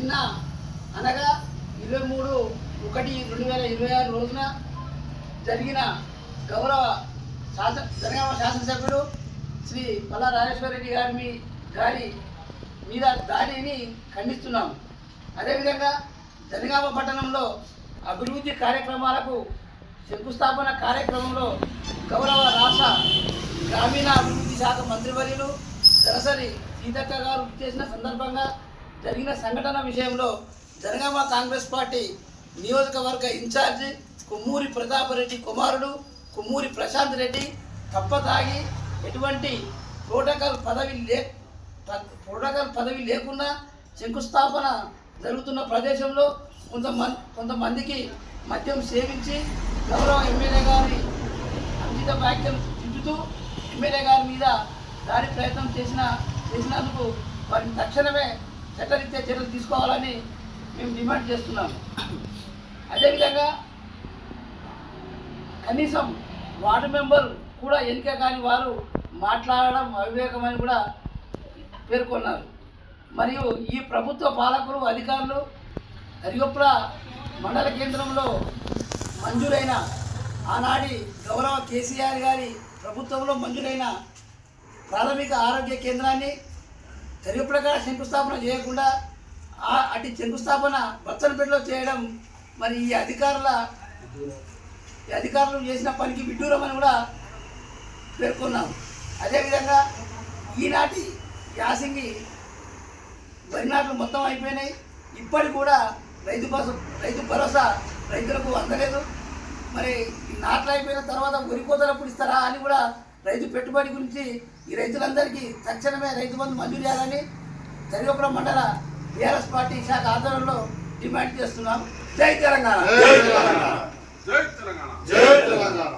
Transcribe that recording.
నిన్న అనగా ఇరవై మూడు ఒకటి రెండు వేల ఇరవై ఆరు రోజున జరిగిన గౌరవ శాసన జనగామ శాసనసభ్యుడు శ్రీ పల్లా రాజేశ్వరరెడ్డి గారి మీ గారి మీద దాడిని ఖండిస్తున్నాము అదేవిధంగా జనగామ పట్టణంలో అభివృద్ధి కార్యక్రమాలకు శంకుస్థాపన కార్యక్రమంలో గౌరవ రాష్ట్ర గ్రామీణ అభివృద్ధి శాఖ మంత్రివర్యులు సరసరి సీతక్క గారు చేసిన సందర్భంగా జరిగిన సంఘటన విషయంలో జనగామ కాంగ్రెస్ పార్టీ నియోజకవర్గ ఇన్ఛార్జి కుమ్మూరి ప్రతాపరెడ్డి కుమారుడు కుమ్మూరి ప్రశాంత్ రెడ్డి తప్పతాగి ఎటువంటి ప్రోటోకాల్ పదవి లే ప- ప్రోటోకాల్ పదవి లేకుండా శంకుస్థాపన జరుగుతున్న ప్రదేశంలో కొంతమంది కొంతమందికి మద్యం సేవించి గౌరవ ఎమ్మెల్యే గారి అంకిత వ్యాఖ్యలు దిద్దుతూ ఎమ్మెల్యే గారి మీద దాడి ప్రయత్నం చేసిన చేసినందుకు వారిని తక్షణమే చట్టరీత్యా చర్యలు తీసుకోవాలని మేము డిమాండ్ చేస్తున్నాము. అదేవిధంగా కనీసం వార్డు మెంబర్ కూడా ఎన్నిక కాని వారు మాట్లాడడం అవివేకమని కూడా పేర్కొన్నారు. మరియు ఈ ప్రభుత్వ పాలకులు అధికారులు అరిగొప్పుల మండల కేంద్రంలో మంజూరైన ఆనాటి గౌరవ కేసీఆర్ గారి ప్రభుత్వంలో మంజూరైన ప్రాథమిక ఆరోగ్య కేంద్రాన్ని చరిత్రగా శంకుస్థాపన చేయకుండా ఆ- అటు శంకుస్థాపన బచ్చనపేటలో చేయడం మరి ఈ అధికారుల ఈ అధికారులు చేసిన పనికి విడ్డూరమని కూడా పేర్కొన్నాం. అదేవిధంగా ఈనాటి యాసంగి వరి నాట్లు మొత్తం అయిపోయినాయి. ఇప్పటికి కూడా రైతు భరోసా రైతు భరోసా రైతులకు అందలేదు. మరి ఈ నాట్లు అయిపోయిన తర్వాత వరి కోతలప్పుడు ఇస్తారా అని కూడా రైతు పెట్టుబడి గురించి ఈ రైతులందరికీ తక్షణమే రైతు బంధు మంజూరు చేయాలని జరిగపురం మండల బీఆర్ఎస్ పార్టీ శాఖ ఆధ్వర్యంలో డిమాండ్ చేస్తున్నాం. జై తెలంగాణ. జై తెలంగాణ. జై తెలంగాణ.